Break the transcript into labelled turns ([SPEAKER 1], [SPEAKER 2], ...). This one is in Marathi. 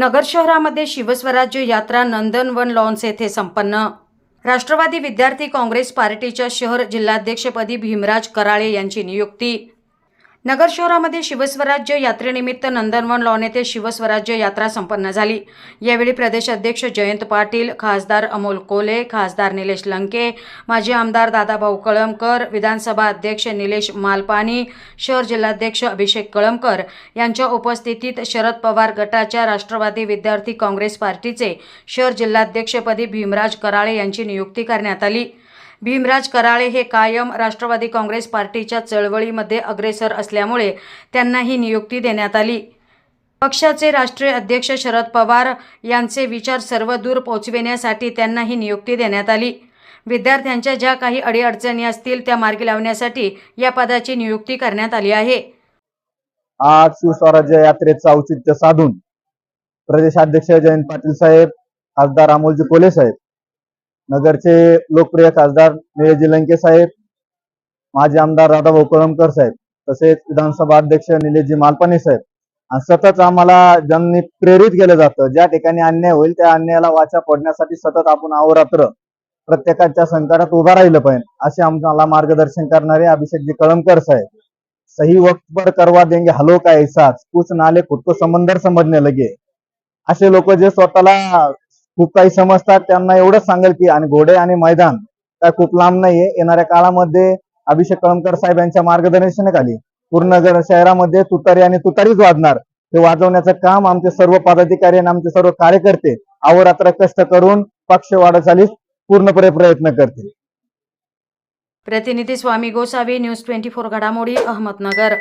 [SPEAKER 1] नगर शहरामध्ये शिवस्वराज्य यात्रा नंदनवन लॉन्स येथे संपन्न. राष्ट्रवादी विद्यार्थी काँग्रेस पार्टीच्या शहर जिल्हाध्यक्षपदी भीमराज कराळे यांची नियुक्ती. नगर शहरामध्ये शिवस्वराज्य यात्रेनिमित्त नंदनवन लॉन येथे शिवस्वराज्य यात्रा संपन्न झाली. यावेळी प्रदेशाध्यक्ष जयंत पाटील खासदार अमोल कोले खासदार निलेश लंके माजी आमदार दादाभाऊ कळमकर विधानसभा अध्यक्ष निलेश मालपानी शहर जिल्हाध्यक्ष अभिषेक कळमकर यांच्या उपस्थितीत शरद पवार गटाच्या राष्ट्रवादी विद्यार्थी काँग्रेस पार्टीचे शहर जिल्हाध्यक्षपदी भीमराज कराळे यांची नियुक्ती करण्यात आली. भीमराज कराळे हे कायम राष्ट्रवादी काँग्रेस पार्टीच्या चळवळीमध्ये अग्रेसर असल्यामुळे त्यांना ही नियुक्ती देण्यात आली. पक्षाचे राष्ट्रीय अध्यक्ष शरद पवार यांचे विचार सर्वदूर पोहोचविण्यासाठी त्यांना ही नियुक्ती देण्यात आली. विद्यार्थ्यांच्या ज्या काही अडीअडचणी असतील त्या मार्गी लावण्यासाठी या पदाची नियुक्ती करण्यात आली आहे.
[SPEAKER 2] आज शिवस्वराज्य यात्रेचं औचित्य साधून प्रदेशाध्यक्ष जयंत पाटील साहेब खासदार अमोलजी कोले साहेब नगरचे लोकप्रिय खासदार निलेजी लंके साहेब माजी आमदार राधाभाऊ कळमकर साहेब तसेच विधानसभा अध्यक्ष निलेशजी मालपानी साहेब. आणि सतत आम्हाला ज्यांनी प्रेरित केलं जातं ज्या ठिकाणी अन्याय होईल त्या अन्यायाला वाचा पडण्यासाठी सतत आपण अहोरात्र प्रत्येकाच्या संकटात उभा राहिलं पाहिजे असे आम्हाला मार्गदर्शन करणारे अभिषेकजी कळमकर साहेब. सही वक्त पर करवा देंगे हलो का एहसास? कुछ नाले खुद को समंदर समजणे लगे. असे लोक जे स्वतःला खूप काही समजतात. त्यांना एवढंच सांगेल की आणि घोडे आणि मैदान काय खूप लांब नाहीये. येणाऱ्या काळामध्ये अभिषेक कळमकर साहेब यांच्या मार्गदर्शनाखाली पूर्ण शहरामध्ये तुतारी आणि तुतारीच वाजणार ते वाजवण्याचं काम आमचे सर्व पदाधिकारी आणि आमचे सर्व कार्यकर्ते अहोरात्र कष्ट करून पक्ष वाढचालीस पूर्णपणे प्रयत्न करतील.
[SPEAKER 1] प्रतिनिधी Swami Gosavi news twenty four घडामोडी अहमदनगर.